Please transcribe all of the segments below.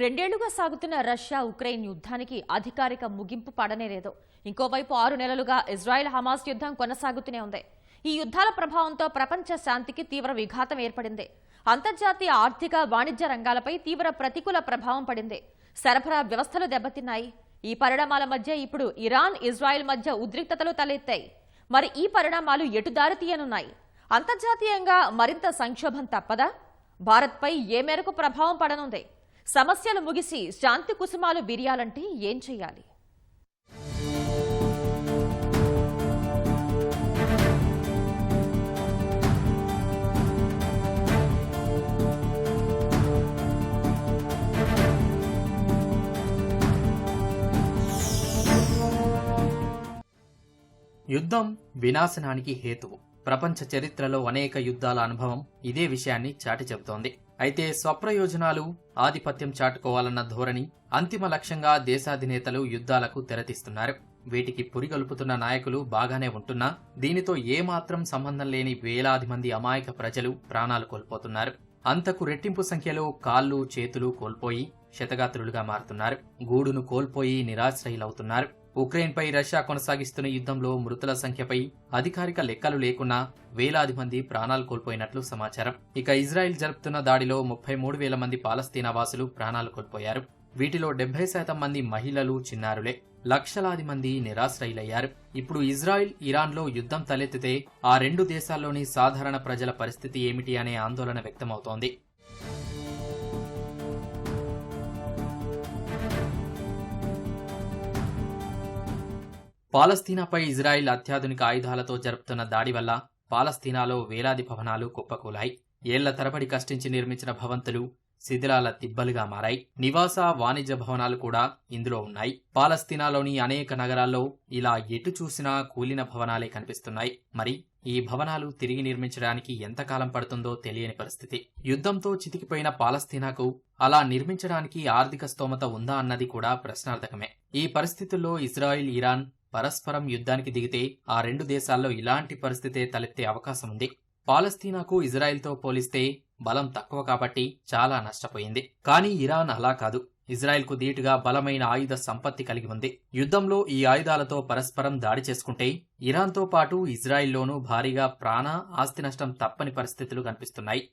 రెండేళ్ళుగా సాగుతున్న Russia Ukraine యుద్ధానికి అధికారిక ముగింపు పడనే లేదు. ఇంకోవైపు ఆరు నెలలుగా ఇజ్రాయెల్ హమాస్ యుద్ధం కొనసాగుతూనే ఉంది. ఈ యుద్ధాల ప్రభావంతో ప్రపంచ శాంతికి తీవ్ర విఘాతం ఏర్పడింది. అంతర్జాతీయ ఆర్థిక వాణిజ్య రంగాలపై తీవ్ర ప్రతికూల ప్రభావం పడింది. సరఫరా వ్యవస్థలు దెబ్బతిన్నాయి. ఈ పరిణామాల మధ్య ఇప్పుడు ఇరాన్ ఇజ్రాయెల్ మధ్య ఉద్రిక్తతలు తలెత్తాయి. మరి ఈ పరిణామాలు ఎటు దారితీయనున్నాయి అంతర్జాతీయంగా మరింత సంక్షోభం తప్పదా? భారత్పై ఏ మేరకు ప్రభావం పడనుంది? సమస్యలు ముగిసి శాంతి కుసుమాలు విరియాలంటే ఏం చెయ్యాలి యుద్ధం వినాశనానికి హేతువు. ప్రపంచ చరిత్రలో అనేక యుద్ధాల అనుభవం ఇదే విషయాన్ని చాటి చెబుతోంది. అయితే స్వప్రయోజనాలు ఆధిపత్యం చాటుకోవాలన్న ధోరణి అంతిమ లక్ష్యంగా దేశాధినేతలు యుద్ధాలకు తెరతీస్తున్నారు. వీటికి పురిగొల్పుతున్న నాయకులు బాగానే ఉంటున్నా దీనితో ఏమాత్రం సంబంధం లేని వేలాది మంది అమాయక ప్రజలు ప్రాణాలు కోల్పోతున్నారు. అంతకు రెట్టింపు సంఖ్యలో కాళ్ళు చేతులు కోల్పోయి శతగాత్రులుగా మారుతున్నారు. గూడును కోల్పోయి నిరాశ్రయులవుతున్నారు. ఉక్రెయిన్పై రష్యా కొనసాగిస్తున్న యుద్ధంలో మృతుల సంఖ్యపై అధికారిక లెక్కలు లేకున్నా వేలాది మంది ప్రాణాలు కోల్పోయినట్లు సమాచారం. ఇక ఇజ్రాయెల్ జరుపుతున్న దాడిలో ముప్పై మూడు వేల మంది పాలస్తీనా వాసులు ప్రాణాలు కోల్పోయారు. వీటిలో డెబ్బై శాతం మంది మహిళలు చిన్నారులే. లక్షలాది మంది నిరాశ్రయులయ్యారు. ఇప్పుడు ఇజ్రాయెల్ ఇరాన్లో యుద్ధం తలెత్తితే ఆ రెండు దేశాల్లోని సాధారణ ప్రజల పరిస్థితి ఏమిటి అనే ఆందోళన వ్యక్తమవుతోంది. పాలస్తీనాపై ఇజ్రాయిల్ అత్యాధునిక ఆయుధాలతో జరుపుతున్న దాడి వల్ల పాలస్తీనాలో వేలాది భవనాలు కుప్పకూలాయి. ఏళ్ళ తరబడి కష్టించి నిర్మించిన భవంతులు శిథిలాల తిబ్బలుగా మారాయి. నివాస వాణిజ్య భవనాలు కూడా ఇందులో ఉన్నాయి. పాలస్తీనాలోని అనేక నగరాల్లో ఇలా ఎటు చూసినా కూలిన భవనాలే కనిపిస్తున్నాయి. మరి ఈ భవనాలు తిరిగి నిర్మించడానికి ఎంతకాలం పడుతుందో తెలియని పరిస్థితి. యుద్ధంతో చితికిపోయిన పాలస్తీనాకు అలా నిర్మించడానికి ఆర్థిక స్తోమత ఉందా అన్నది కూడా ప్రశ్నార్థకమే. ఈ పరిస్థితుల్లో ఇజ్రాయిల్ ఇరాన్ పరస్పరం యుద్ధానికి దిగితే ఆ రెండు దేశాల్లో ఇలాంటి పరిస్థితే తలెత్తే అవకాశం ఉంది. పాలస్తీనాకు ఇజ్రాయెల్తో పోలిస్తే బలం తక్కువ కాబట్టి చాలా నష్టపోయింది. కానీ ఇరాన్ అలా కాదు. ఇజ్రాయెల్కు ధీటుగా బలమైన ఆయుధ సంపత్తి కలిగి ఉంది. యుద్ధంలో ఈ ఆయుధాలతో పరస్పరం దాడి చేసుకుంటే ఇరాన్తో పాటు ఇజ్రాయెల్లోనూ భారీగా ప్రాణ ఆస్తి నష్టం తప్పని పరిస్థితులు కనిపిస్తున్నాయి.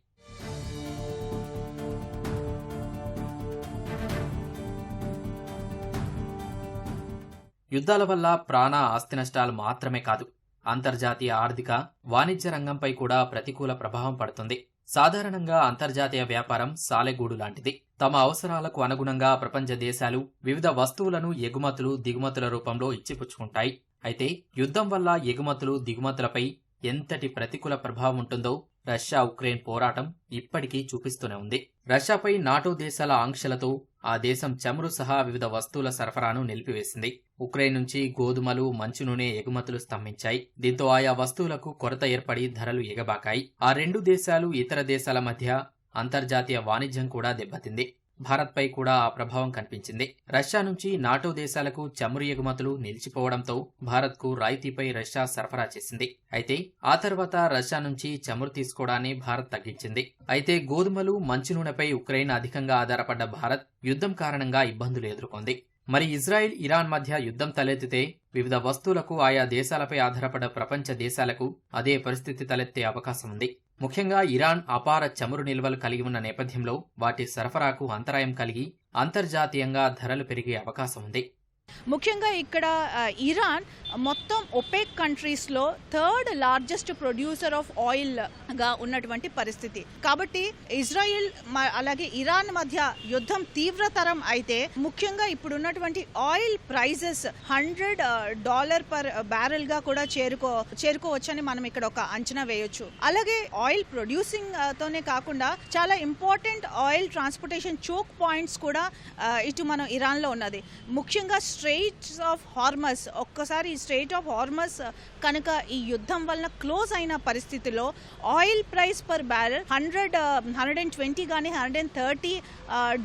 యుద్ధాల వల్ల ప్రాణ ఆస్తి నష్టాలు మాత్రమే కాదు అంతర్జాతీయ ఆర్థిక వాణిజ్య రంగంపై కూడా ప్రతికూల ప్రభావం పడుతుంది. సాధారణంగా అంతర్జాతీయ వ్యాపారం సాలెగూడు లాంటిది. తమ అవసరాలకు అనుగుణంగా ప్రపంచ దేశాలు వివిధ వస్తువులను ఎగుమతులు దిగుమతుల రూపంలో ఇచ్చిపుచ్చుకుంటాయి. అయితే యుద్ధం వల్ల ఎగుమతులు దిగుమతులపై ఎంతటి ప్రతికూల ప్రభావం ఉంటుందో రష్యా ఉక్రెయిన్ పోరాటం ఇప్పటికీ చూపిస్తూనే ఉంది. రష్యాపై నాటో దేశాల ఆంక్షలతో ఆ దేశం చమురు సహా వివిధ వస్తువుల సరఫరాను నిలిపివేసింది. ఉక్రెయిన్ నుంచి గోధుమలు మంచు నూనె ఎగుమతులు స్తంభించాయి. దీంతో ఆయా వస్తువులకు కొరత ఏర్పడి ధరలు ఎగబాకాయి. ఆ రెండు దేశాలు ఇతర దేశాల మధ్య అంతర్జాతీయ వాణిజ్యం కూడా దెబ్బతింది. భారత్పై కూడా ఆ ప్రభావం కనిపించింది. రష్యా నుంచి నాటో దేశాలకు చమురు ఎగుమతులు నిలిచిపోవడంతో భారత్కు రాయితీపై రష్యా సరఫరా చేసింది. అయితే ఆ తర్వాత రష్యా నుంచి చమురు తీసుకోవడాన్ని భారత్ తగ్గించింది. అయితే గోధుమలు మంచి నూనెపై ఉక్రెయిన్ అధికంగా ఆధారపడ్డ భారత్ యుద్ధం కారణంగా ఇబ్బందులు ఎదుర్కొంది. మరి ఇజ్రాయెల్ ఇరాన్ మధ్య యుద్ధం తలెత్తితే వివిధ వస్తువులకు ఆయా దేశాలపై ఆధారపడ్డ ప్రపంచ దేశాలకు అదే పరిస్థితి తలెత్తే అవకాశం ఉంది. ముఖ్యంగా ఇరాన్ అపార చమురు నిల్వలు కలిగి ఉన్న నేపథ్యంలో వాటి సరఫరాకు అంతరాయం కలిగి అంతర్జాతీయంగా ధరలు పెరిగే అవకాశం ఉంది. ముఖ్యంగా ఇక్కడ ఇరాన్ మొత్తం ఒపెక్ కంట్రీస్లో థర్డ్ లార్జెస్ట్ ప్రొడ్యూసర్ ఆఫ్ ఆయిల్గా ఉన్నటువంటి పరిస్థితి. కాబట్టి ఇజ్రాయిల్ అలాగే ఇరాన్ మధ్య యుద్ధం తీవ్రతరం అయితే ముఖ్యంగా ఇప్పుడు ఉన్నటువంటి oil prices hundred dollar per బ్యారెల్గా కూడా చేరుకో చేరుకోవచ్చని మనం ఇక్కడ ఒక అంచనా వేయొచ్చు. అలాగే ఆయిల్ ప్రొడ్యూసింగ్ తోనే కాకుండా చాలా important oil transportation choke points కూడా ఇటు మనం ఇరాన్లో ఉన్నది. ముఖ్యంగా స్ట్రేట్స్ ఆఫ్ హార్మస్ ఒక్కసారి ఈ ఆఫ్ హార్మస్ కనుక ఈ యుద్ధం వలన క్లోజ్ అయిన పరిస్థితిలో oil price per barrel hundred hundred and twenty కానీ hundred and thirty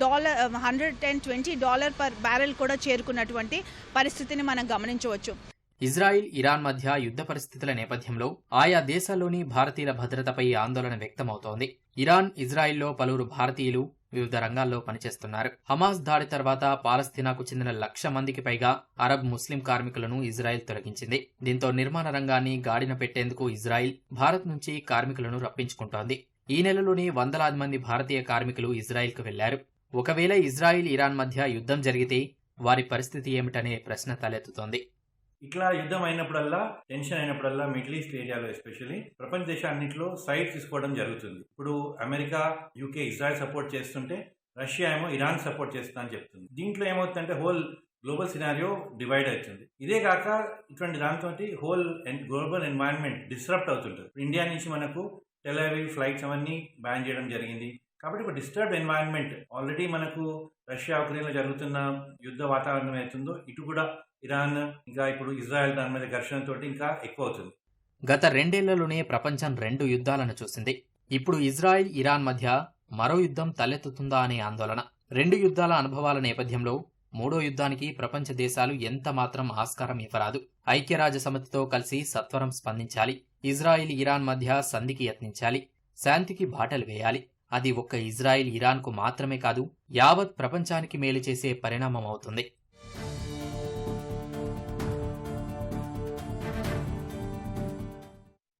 dollar hundred and twenty dollar per barrel కూడా చేరుకున్నటువంటి పరిస్థితిని మనం గమనించవచ్చు. ఇజ్రాయిల్ ఇరాన్ మధ్య యుద్ధ పరిస్థితుల నేపథ్యంలో ఆయా దేశాల్లోని భారతీయుల భద్రతపై ఆందోళన వ్యక్తమవుతోంది. ఇరాన్ ఇజ్రాయిల్లో పలువురు భారతీయులు వివిధ రంగాల్లో పనిచేస్తున్నారు. హమాస్ దాడి తర్వాత పాలస్తీనాకు చెందిన లక్ష మందికి పైగా అరబ్ ముస్లిం కార్మికులను ఇజ్రాయెల్ తొలగించింది. దీంతో నిర్మాణ రంగాన్ని గాడిన పెట్టేందుకు ఇజ్రాయిల్ భారత్ నుంచి కార్మికులను రప్పించుకుంటోంది. ఈ నెలలోనే వందలాది మంది భారతీయ కార్మికులు ఇజ్రాయెల్కు వెళ్ళారు ఒకవేళ ఇజ్రాయిల్ ఇరాన్ మధ్య యుద్ధం జరిగితే వారి పరిస్థితి ఏమిటనే ప్రశ్న తలెత్తుతోంది. ఇట్లా యుద్ధం అయినప్పుడల్లా టెన్షన్ అయినప్పుడల్లా మిడిల్ ఈస్ట్ ఏరియాలో ఎస్పెషల్లీ ప్రపంచ దేశాన్నింటిలో సైడ్ తీసుకోవడం జరుగుతుంది. ఇప్పుడు అమెరికా యూకే ఇజ్రాయెల్ సపోర్ట్ చేస్తుంటే రష్యా ఏమో ఇరాన్ సపోర్ట్ చేస్తా అని చెప్తుంది. దీంట్లో ఏమవుతుందంటే హోల్ గ్లోబల్ సినారియో డివైడ్ అవుతుంది. ఇదే కాక ఇటువంటి దాంతో హోల్ గ్లోబల్ ఎన్వైరన్మెంట్ డిస్టర్బ్ అవుతుంటుంది. ఇండియా నుంచి మనకు టెలవీ ఫ్లైట్స్ అవన్నీ బ్యాన్ చేయడం జరిగింది. కాబట్టి ఒక డిస్టర్బ్ ఎన్వైరన్మెంట్ ఆల్రెడీ మనకు రష్యా ఉక్రెయిన్లో జరుగుతున్న యుద్ధ వాతావరణం అవుతుందో ఇటు కూడా ఇరాన్ ఇంకా ఇప్పుడు ఇజ్రాయెల్ దాని మీద ఘర్షణతో ఇంకా ఎక్కువ అవుతుంది గత రెండేళ్ళలోనే ప్రపంచం రెండు యుద్ధాలను చూసింది. ఇప్పుడు ఇజ్రాయెల్ ఇరాన్ మధ్య మరో యుద్ధం తలెత్తుతుందా అనే ఆందోళన. రెండు యుద్ధాల అనుభవాల నేపథ్యంలో మూడో యుద్ధానికి ప్రపంచ దేశాలు ఎంత మాత్రం ఆస్కారం ఇవ్వరాదు. ఐక్యరాజ్య సమితితో కలిసి సత్వరం స్పందించాలి. ఇజ్రాయిల్ ఇరాన్ మధ్య సంధికి యత్నించాలి. శాంతికి బాటలు వేయాలి. అది ఒక్క ఇజ్రాయిల్ ఇరాన్కు మాత్రమే కాదు యావత్ ప్రపంచానికి మేలు చేసే పరిణామం అవుతుంది.